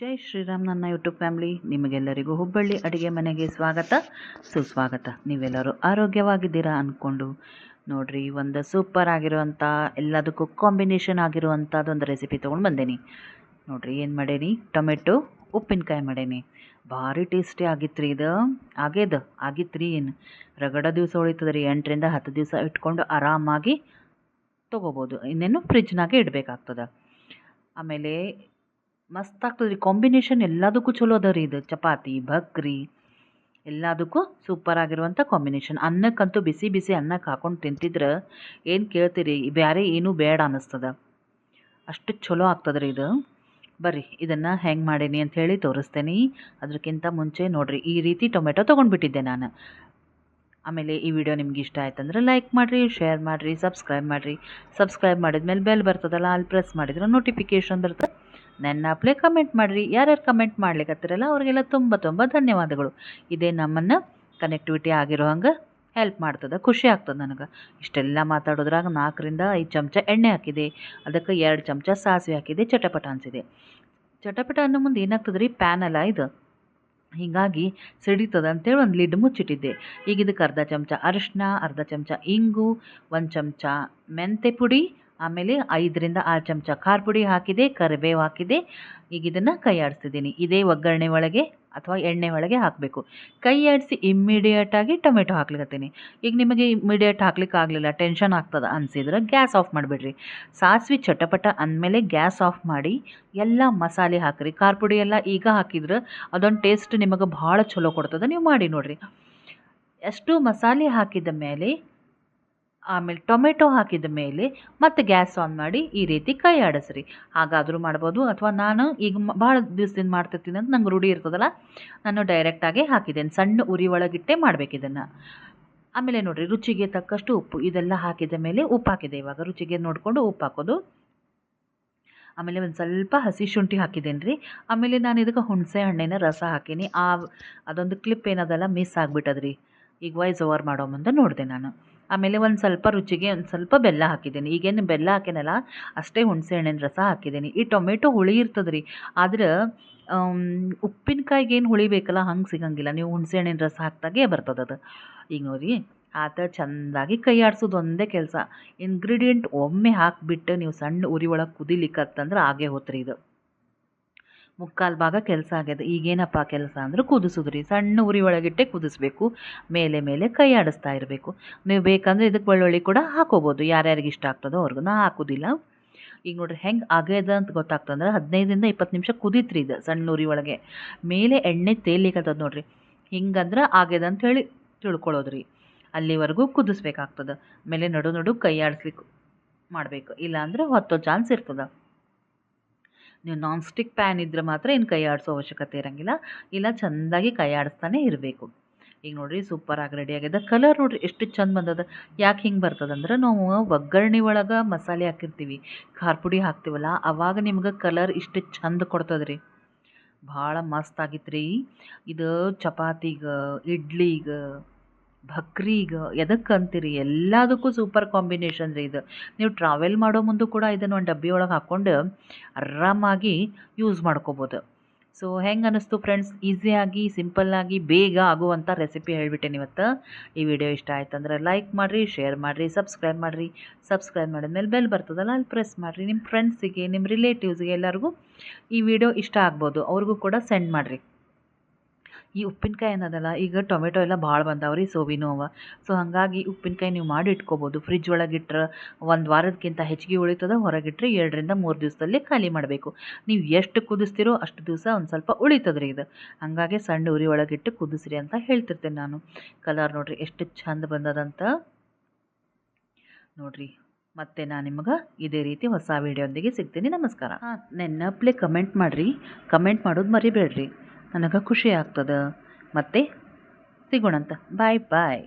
ಜೈ ಶ್ರೀರಾಮ್ ನನ್ನ YouTube family, ನಿಮಗೆಲ್ಲರಿಗೂ ಹುಬ್ಬಳ್ಳಿ ಅಡುಗೆ ಮನೆಗೆ ಸ್ವಾಗತ, ಸುಸ್ವಾಗತ. ನೀವೆಲ್ಲರೂ ಆರೋಗ್ಯವಾಗಿದ್ದೀರಾ ಅಂದ್ಕೊಂಡು ನೋಡ್ರಿ, ಒಂದು ಸೂಪರ್ ಆಗಿರುವಂಥ ಎಲ್ಲದಕ್ಕೂ ಕಾಂಬಿನೇಷನ್ ಆಗಿರುವಂಥದ್ದೊಂದು ರೆಸಿಪಿ ತೊಗೊಂಡು ಬಂದೇನಿ. ನೋಡ್ರಿ, ಏನು ಮಾಡೇನಿ? ಟೊಮೆಟೊ, ಉಪ್ಪಿನಕಾಯಿ ಮಾಡೇನಿ. ಭಾರಿ ಟೇಸ್ಟಿ ಆಗಿತ್ತು ರೀ ಇದು. ಆಗ್ಯದ? ಆಗಿತ್ತು ರೀ ಏನು? ರಗಡ ದಿವಸ ಉಳಿತದ ರೀ ಎಂಟರಿಂದ ಹತ್ತು ದಿವಸ ಇಟ್ಕೊಂಡು ಆರಾಮಾಗಿ ತೊಗೋಬೋದು. ಇನ್ನೇನು ಫ್ರಿಜ್ನಾಗೆ ಇಡಬೇಕಾಗ್ತದೆ. ಆಮೇಲೆ ಮಸ್ತ್ ಆಗ್ತದೆ ರೀ ಕಾಂಬಿನೇಷನ್ ಎಲ್ಲದಕ್ಕೂ ಚಲೋ ಅದ ಇದು. ಚಪಾತಿ ಭಕ್ರಿ ಎಲ್ಲದಕ್ಕೂ ಸೂಪರ್ ಆಗಿರುವಂಥ ಕಾಂಬಿನೇಷನ್ ಅನ್ನಕ್ಕಂತೂ ಬಿಸಿ ಬಿಸಿ ಅನ್ನಕ್ಕೆ ಹಾಕೊಂಡು ತಿಂತಿದ್ರೆ ಏನು ಕೇಳ್ತೀರಿ? ಬೇರೆ ಏನೂ ಬೇಡ ಅನ್ನಿಸ್ತದ. ಅಷ್ಟು ಚಲೋ ಆಗ್ತದೆ ರೀ ಇದು. ಬರ್ರಿ, ಇದನ್ನು ಹೆಂಗೆ ಮಾಡೀನಿ ಅಂತ ಹೇಳಿ ತೋರಿಸ್ತೇನೆ. ಅದಕ್ಕಿಂತ ಮುಂಚೆ ನೋಡಿರಿ, ಈ ರೀತಿ ಟೊಮೆಟೊ ತೊಗೊಂಡ್ಬಿಟ್ಟಿದ್ದೆ ನಾನು. ಆಮೇಲೆ ಈ ವಿಡಿಯೋ ನಿಮ್ಗೆ ಇಷ್ಟ ಆಯ್ತಂದ್ರೆ ಲೈಕ್ ಮಾಡಿರಿ ಶೇರ್ ಮಾಡಿರಿ ಸಬ್ಸ್ಕ್ರೈಬ್ ಮಾಡಿರಿ. ಸಬ್ಸ್ಕ್ರೈಬ್ ಮಾಡಿದ್ಮೇಲೆ ಬೆಲ್ ಬರ್ತದಲ್ಲ, ಅಲ್ಲಿ ಪ್ರೆಸ್ ಮಾಡಿದ್ರೆ ನೋಟಿಫಿಕೇಶನ್ ಬರ್ತದೆ. ನನ್ನ ಅಪ್ಲೇ ಕಮೆಂಟ್ ಮಾಡಿರಿ. ಯಾರ್ಯಾರು ಕಮೆಂಟ್ ಮಾಡ್ಲಿಕ್ಕತ್ತಿರಲ್ಲ ಅವರಿಗೆಲ್ಲ ತುಂಬ ತುಂಬ ಧನ್ಯವಾದಗಳು. ಇದೇ ನಮ್ಮನ್ನು ಕನೆಕ್ಟಿವಿಟಿ ಆಗಿರೋ ಹಂಗೆ ಹೆಲ್ಪ್ ಮಾಡ್ತದೆ, ಖುಷಿ ಆಗ್ತದೆ ನನಗೆ. ಇಷ್ಟೆಲ್ಲ ಮಾತಾಡೋದ್ರಾಗ ನಾಲ್ಕರಿಂದ ಐದು ಚಮಚ ಎಣ್ಣೆ ಹಾಕಿದೆ. ಅದಕ್ಕೆ ಎರಡು ಚಮಚ ಸಾಸಿವೆ ಹಾಕಿದೆ, ಚಟಪಟ ಅನಿಸಿದೆ. ಚಟಪಟ ಅನ್ನೋ ಮುಂದೆ ಏನಾಗ್ತದೆ ರೀ ಪ್ಯಾನ್ ಅಲ್ಲ ಇದು. ಹೀಗಾಗಿ ಸಿಡಿತದ ಅಂತೇಳಿ ಒಂದು ಲಿಡ್ ಮುಚ್ಚಿಟ್ಟಿದ್ದೆ. ಈಗ ಇದಕ್ಕೆ ಅರ್ಧ ಚಮಚ ಅರಿಶಿನ, ಅರ್ಧ ಚಮಚ ಇಂಗು, ಒಂದು ಚಮಚ ಮೆಂತೆ ಪುಡಿ ಆಮೇಲೆ ಐದರಿಂದ ಆರು ಚಮಚ ಖಾರ ಪುಡಿ ಹಾಕಿದೆ, ಕರಿಬೇವು ಹಾಕಿದೆ. ಈಗ ಇದನ್ನು ಕೈ ಆಡಿಸ್ತಿದ್ದೀನಿ ಇದೇ ಒಗ್ಗರಣೆ ಒಳಗೆ ಅಥವಾ ಎಣ್ಣೆ ಒಳಗೆ ಹಾಕಬೇಕು. ಕೈ ಆಡಿಸಿ ಇಮ್ಮಿಡಿಯೇಟಾಗಿ ಟೊಮೆಟೊ ಹಾಕ್ಲಿಕತ್ತೀನಿ. ಈಗ ನಿಮಗೆ ಇಮ್ಮಿಡಿಯೇಟ್ ಹಾಕ್ಲಿಕ್ಕೆ ಆಗಲಿಲ್ಲ ಟೆನ್ಷನ್ ಆಗ್ತದೆ ಅನಿಸಿದ್ರೆ ಗ್ಯಾಸ್ ಆಫ್ ಮಾಡಿಬಿಡ್ರಿ. ಸಾಸಿವೆ ಚಟಪಟ ಅಂದಮೇಲೆ ಗ್ಯಾಸ್ ಆಫ್ ಮಾಡಿ ಎಲ್ಲ ಮಸಾಲೆ ಹಾಕಿರಿ. ಖಾರ ಪುಡಿ ಎಲ್ಲ ಈಗ ಹಾಕಿದ್ರೆ ಅದೊಂದು ಟೇಸ್ಟ್ ನಿಮಗೆ ಭಾಳ ಚಲೋ ಕೊಡ್ತದೆ. ನೀವು ಮಾಡಿ ನೋಡಿರಿ. ಎಷ್ಟು ಮಸಾಲೆ ಹಾಕಿದ ಮೇಲೆ ಆಮೇಲೆ ಟೊಮೆಟೊ ಹಾಕಿದ ಮೇಲೆ ಮತ್ತೆ ಗ್ಯಾಸ್ ಆನ್ ಮಾಡಿ ಈ ರೀತಿ ಕೈ ಆಡಿಸ್ರಿ. ಹಾಗಾದರೂ ಮಾಡ್ಬೋದು ಅಥವಾ ನಾನು ಈಗ ಭಾಳ ದಿವಸದಿಂದ ಮಾಡ್ತಿರ್ತೀನಿ ಅಂತ ನಂಗೆ ರೂಢಿ ಇರ್ತದಲ್ಲ, ನಾನು ಡೈರೆಕ್ಟಾಗಿ ಹಾಕಿದ್ದೇನೆ. ಸಣ್ಣ ಉರಿ ಒಳಗಿಟ್ಟೆ ಮಾಡಬೇಕು ಇದನ್ನು. ಆಮೇಲೆ ನೋಡಿರಿ, ರುಚಿಗೆ ತಕ್ಕಷ್ಟು ಉಪ್ಪು. ಇದೆಲ್ಲ ಹಾಕಿದ ಮೇಲೆ ಉಪ್ಪು ಹಾಕಿದೆ. ಇವಾಗ ರುಚಿಗೆ ನೋಡಿಕೊಂಡು ಉಪ್ಪು ಹಾಕೋದು. ಆಮೇಲೆ ಒಂದು ಸ್ವಲ್ಪ ಹಸಿ ಶುಂಠಿ ಹಾಕಿದ್ದೇನೆ ರೀ. ಆಮೇಲೆ ನಾನು ಇದಕ್ಕೆ ಹುಣಸೆ ಹಣ್ಣಿನ ರಸ ಹಾಕೀನಿ. ಆ, ಅದೊಂದು ಕ್ಲಿಪ್ ಏನದಲ್ಲ ಮಿಸ್ ಆಗಿಬಿಟ್ಟದ್ರಿ. ಈಗ ವಾಯ್ಸ್ ಓವರ್ ಮಾಡೋ ಮುಂದೆ ನೋಡಿದೆ ನಾನು. ಆಮೇಲೆ ಒಂದು ಸ್ವಲ್ಪ ರುಚಿಗೆ ಒಂದು ಸ್ವಲ್ಪ ಬೆಲ್ಲ ಹಾಕಿದ್ದೀನಿ. ಈಗೇನು ಬೆಲ್ಲ ಹಾಕಿನಲ್ಲ, ಅಷ್ಟೇ ಹುಣಸೆ ಹಣ್ಣಿನ ರಸ ಹಾಕಿದ್ದೀನಿ. ಈ ಟೊಮೆಟೊ ಹುಳಿ ಇರ್ತದೆ ರೀ ಆದ್ರೆ ಉಪ್ಪಿನಕಾಯಿಗೆ ಏನು ಹುಳಿ ಬೇಕಲ್ಲ, ಹಂಗೆ ಸಿಗಂಗಿಲ್ಲ. ನೀವು ಹುಣಸೆ ಹಣ್ಣಿನ ರಸ ಹಾಕ್ದಾಗೆ ಬರ್ತದೆ ಅದು. ಈಗ ನೋಡಿ ಆತ ಚೆಂದಾಗಿ ಕೈ ಆಡಿಸೋದು ಒಂದೇ ಕೆಲಸ. ಇಂಗ್ರೀಡಿಯೆಂಟ್ ಒಮ್ಮೆ ಹಾಕಿಬಿಟ್ಟು ನೀವು ಸಣ್ಣ ಉರಿ ಒಳಗೆ ಕುದಿಲಿಕ್ಕತ್ತಂದ್ರೆ ಆಗೇ ಹೋತ್ರಿ ಇದು. ಮುಕ್ಕಾಲು ಭಾಗ ಕೆಲಸ ಆಗ್ಯದ. ಈಗೇನಪ್ಪ ಕೆಲಸ ಅಂದ್ರೆ ಕುದಿಸೋದು ರೀ. ಸಣ್ಣ ಉರಿ ಒಳಗಿಟ್ಟೆ ಕುದಿಸ್ಬೇಕು. ಮೇಲೆ ಮೇಲೆ ಕೈ ಆಡಿಸ್ತಾ ಇರಬೇಕು. ನೀವು ಬೇಕಂದ್ರೆ ಇದಕ್ಕೆ ಬೆಳ್ಳುಳ್ಳಿ ಕೂಡ ಹಾಕೋಬೋದು. ಯಾರ್ಯಾರಿಗೆ ಇಷ್ಟ ಆಗ್ತದೋ ಅವ್ರಿಗೂ. ನಾ ಹಾಕೋದಿಲ್ಲ. ಈಗ ನೋಡ್ರಿ ಹೆಂಗೆ ಆಗ್ಯದ ಅಂತ ಗೊತ್ತಾಗ್ತಂದ್ರೆ ಹದಿನೈದರಿಂದ ಇಪ್ಪತ್ತು ನಿಮಿಷ ಕುದೀತ್ರಿ ಇದು ಸಣ್ಣ ಉರಿ ಒಳಗೆ. ಮೇಲೆ ಎಣ್ಣೆ ತೇಲಿಕತ್ತದ ನೋಡ್ರಿ. ಹಿಂಗಂದ್ರೆ ಆಗ್ಯದ ಅಂತ ಹೇಳಿ ತಿಳ್ಕೊಳ್ಳೋದು ರೀ. ಅಲ್ಲಿವರೆಗೂ ಕುದಿಸ್ಬೇಕಾಗ್ತದೆ. ಮೇಲೆ ನಡು ನಡು ಕೈ ಆಡಿಸ್ಲಿಕ್ಕೆ ಮಾಡಬೇಕು. ಇಲ್ಲಾಂದ್ರೆ ಹೊತ್ತೋ ಚಾನ್ಸ್ ಇರ್ತದೆ. ನೀವು ನಾನ್ ಸ್ಟಿಕ್ ಪ್ಯಾನ್ ಇದ್ದರೆ ಮಾತ್ರ ಏನು ಕೈ ಆಡಿಸೋ ಅವಶ್ಯಕತೆ ಇರೋಂಗಿಲ್ಲ. ಇಲ್ಲ, ಚೆಂದಾಗಿ ಕೈ ಆಡಿಸ್ತಾನೆ ಇರಬೇಕು. ಈಗ ನೋಡಿರಿ ಸೂಪರಾಗಿ ರೆಡಿ ಆಗ್ಯದ ಕಲರ್ ನೋಡಿರಿ, ಎಷ್ಟು ಚಂದ ಬಂದದ. ಯಾಕೆ ಹಿಂಗೆ ಬರ್ತದಂದ್ರೆ, ನಾವು ಒಗ್ಗರಣೆ ಒಳಗೆ ಮಸಾಲೆ ಹಾಕಿರ್ತೀವಿ. ಖಾರ ಪುಡಿ ಹಾಕ್ತೀವಲ್ಲ, ಅವಾಗ ನಿಮ್ಗೆ ಕಲರ್ ಇಷ್ಟು ಚಂದ ಕೊಡ್ತದ್ರಿ. ಭಾಳ ಮಸ್ತ್ ಆಗಿತ್ತು ರೀ ಇದು ಚಪಾತಿಗೆ, ಇಡ್ಲಿಗೆ ಭಕ್ರಿಗೆ ಎದಕ್ಕೆ ಅಂತೀರಿ? ಎಲ್ಲದಕ್ಕೂ ಸೂಪರ್ ಕಾಂಬಿನೇಷನ್ ರೀ ಇದು. ನೀವು ಟ್ರಾವೆಲ್ ಮಾಡೋ ಮುಂದೆ ಕೂಡ ಇದನ್ನು ಒಂದು ಡಬ್ಬಿ ಒಳಗೆ ಹಾಕ್ಕೊಂಡು ಆರಾಮಾಗಿ ಯೂಸ್ ಮಾಡ್ಕೋಬೋದು. ಸೊ ಹೆಂಗೆ ಅನ್ನಿಸ್ತು ಫ್ರೆಂಡ್ಸ್ ಈಸಿಯಾಗಿ ಸಿಂಪಲ್ಲಾಗಿ ಬೇಗ ಆಗುವಂಥ ರೆಸಿಪಿ ಹೇಳಿಬಿಟ್ಟೆ ಇವತ್ತು ಈ ವಿಡಿಯೋ ಇಷ್ಟ ಆಯ್ತಂದ್ರೆ ಲೈಕ್ ಮಾಡಿರಿ ಶೇರ್ ಮಾಡಿರಿ ಸಬ್ಸ್ಕ್ರೈಬ್ ಮಾಡಿರಿ. ಸಬ್ಸ್ಕ್ರೈಬ್ ಮಾಡಿದ್ಮೇಲೆ ಬೆಲ್ ಬರ್ತದಲ್ಲ, ಅಲ್ಲಿ ಪ್ರೆಸ್ ಮಾಡಿರಿ. ನಿಮ್ಮ ಫ್ರೆಂಡ್ಸಿಗೆ ನಿಮ್ಮ ರಿಲೇಟಿವ್ಸ್ಗೆ ಎಲ್ಲರಿಗೂ ಈ ವಿಡಿಯೋ ಇಷ್ಟ ಆಗ್ಬೋದು. ಅವ್ರಿಗೂ ಕೂಡ ಸೆಂಡ್ ಮಾಡಿರಿ. ಈ ಉಪ್ಪಿನಕಾಯಿ ಅನ್ನೋದಲ್ಲ, ಈಗ ಟೊಮೆಟೊ ಎಲ್ಲ ಭಾಳ ಬಂದಾವ್ರಿ, ಸೋವಿನೂ ಅವ. ಸೊ ಹಾಗಾಗಿ ಉಪ್ಪಿನಕಾಯಿ ನೀವು ಮಾಡಿ ಇಟ್ಕೋಬೋದು. ಫ್ರಿಜ್ ಒಳಗಿಟ್ರೆ ಒಂದು ವಾರದಕ್ಕಿಂತ ಹೆಚ್ಚಿಗೆ ಉಳಿತದೆ ಹೊರಗಿಟ್ರೆ ಎರಡರಿಂದ ಮೂರು ದಿವಸದಲ್ಲಿ ಖಾಲಿ ಮಾಡಬೇಕು. ನೀವು ಎಷ್ಟು ಕುದಿಸ್ತೀರೋ ಅಷ್ಟು ದಿವಸ ಒಂದು ಸ್ವಲ್ಪ ಉಳಿತದ್ರಿ ಇದು. ಹಾಗಾಗಿ ಸಣ್ಣ ಉರಿ ಒಳಗಿಟ್ಟು ಕುದಿಸ್ರಿ ಅಂತ ಹೇಳ್ತಿರ್ತೇನೆ ನಾನು. ಕಲರ್ ನೋಡಿರಿ, ಎಷ್ಟು ಚಂದ ಬಂದದಂತ. ನೋಡಿರಿ, ಮತ್ತೆ ನಾನು ನಿಮಗೆ ಇದೇ ರೀತಿ ಹೊಸ ವಿಡಿಯೋಂದಿಗೆ ಸಿಗ್ತೀನಿ. ನಮಸ್ಕಾರ. ಹಾಂ, ನೆನಪಲೆ ಕಮೆಂಟ್ ಮಾಡಿರಿ. ಕಮೆಂಟ್ ಮಾಡೋದು ಮರಿಬೇಡ್ರಿ. ನನಗೆ ಖುಷಿ ಆಗ್ತದೆ. ಮತ್ತೆ ಸಿಗೋಣಂತ. ಬಾಯ್ ಬಾಯ್